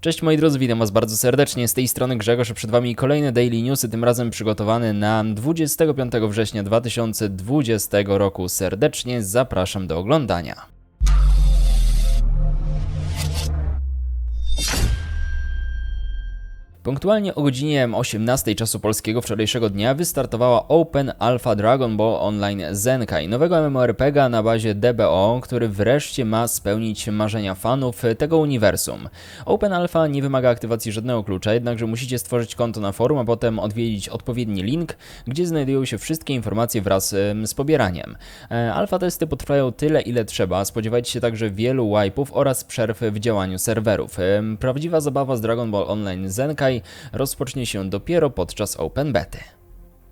Cześć moi drodzy, witam was bardzo serdecznie. Z tej strony Grzegorz, przed wami kolejne Daily Newsy, tym razem przygotowane na 25 września 2020 roku. Serdecznie zapraszam do oglądania. Punktualnie o godzinie 18 czasu polskiego wczorajszego dnia wystartowała Open Alpha Dragon Ball Online Zenkai, nowego MMORPGa na bazie DBO, który wreszcie ma spełnić marzenia fanów tego uniwersum. Open Alpha nie wymaga aktywacji żadnego klucza, jednakże musicie stworzyć konto na forum, a potem odwiedzić odpowiedni link, gdzie znajdują się wszystkie informacje wraz z pobieraniem. E, Alfa testy potrwają tyle, ile trzeba. Spodziewajcie się także wielu wipe'ów oraz przerw w działaniu serwerów. Prawdziwa zabawa z Dragon Ball Online Zenkai rozpocznie się dopiero podczas Open Bety.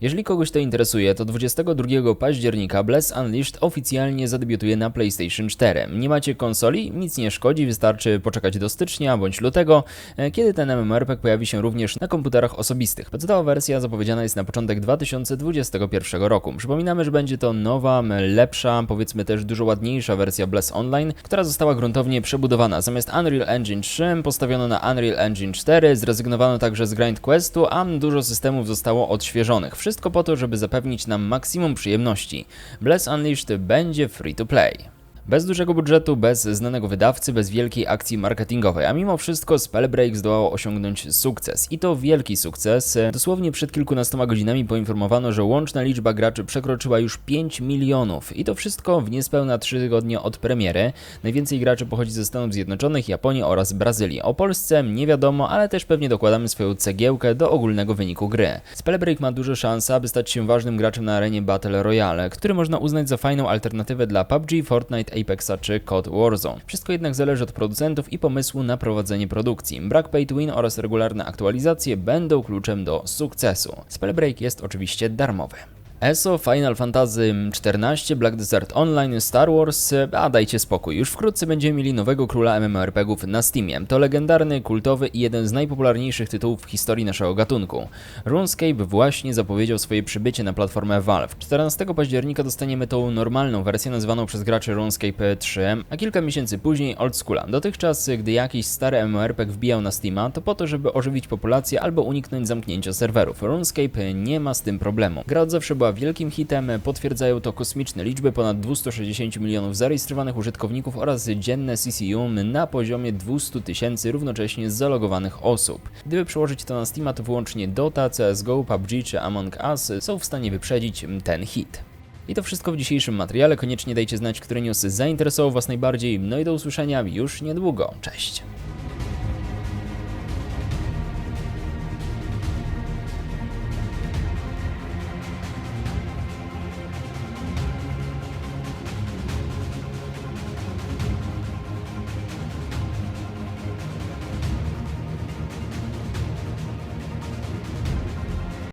Jeżeli kogoś to interesuje, to 22 października Bless Unleashed oficjalnie zadebiutuje na PlayStation 4. Nie macie konsoli? Nic nie szkodzi, wystarczy poczekać do stycznia bądź lutego, e, kiedy ten MMORPG pojawi się również na komputerach osobistych. Podstawowa wersja zapowiedziana jest na początek 2021 roku. Przypominamy, że będzie to nowa, lepsza, powiedzmy też dużo ładniejsza wersja Bless Online, która została gruntownie przebudowana. Zamiast Unreal Engine 3 postawiono na Unreal Engine 4, zrezygnowano także z Grind Questu, a dużo systemów zostało odświeżonych. Wszystko po to, żeby zapewnić nam maksimum przyjemności. Bless Unleashed będzie free to play. Bez dużego budżetu, bez znanego wydawcy, bez wielkiej akcji marketingowej, a mimo wszystko Spellbreak zdołało osiągnąć sukces. I to wielki sukces. Dosłownie przed kilkunastoma godzinami poinformowano, że łączna liczba graczy przekroczyła już 5 milionów. I to wszystko w niespełna 3 tygodnie od premiery. Najwięcej graczy pochodzi ze Stanów Zjednoczonych, Japonii oraz Brazylii. O Polsce nie wiadomo, ale też pewnie dokładamy swoją cegiełkę do ogólnego wyniku gry. Spellbreak ma duże szanse, aby stać się ważnym graczem na arenie Battle Royale, który można uznać za fajną alternatywę dla PUBG, Fortnite, Apexa czy COD Warzone. Wszystko jednak zależy od producentów i pomysłu na prowadzenie produkcji. Brak pay to win oraz regularne aktualizacje będą kluczem do sukcesu. Spellbreak jest oczywiście darmowy. ESO, Final Fantasy XIV, Black Desert Online, Star Wars, a dajcie spokój, już wkrótce będziemy mieli nowego króla MMORPGów na Steamie. To legendarny, kultowy i jeden z najpopularniejszych tytułów w historii naszego gatunku. RuneScape właśnie zapowiedział swoje przybycie na platformę Valve. 14 października dostaniemy tą normalną wersję nazywaną przez graczy RuneScape 3, a kilka miesięcy później Old Schoola. Dotychczas, gdy jakiś stary MMORPG wbijał na Steama, to po to, żeby ożywić populację albo uniknąć zamknięcia serwerów. RuneScape nie ma z tym problemu. Gra od zawsze była wielkim hitem, potwierdzają to kosmiczne liczby ponad 260 milionów zarejestrowanych użytkowników oraz dzienne CCU na poziomie 200 tysięcy równocześnie zalogowanych osób. Gdyby przełożyć to na Steama, to wyłącznie Dota, CSGO, PUBG czy Among Us są w stanie wyprzedzić ten hit. I to wszystko w dzisiejszym materiale. Koniecznie dajcie znać, który news zainteresował Was najbardziej. No i do usłyszenia już niedługo. Cześć!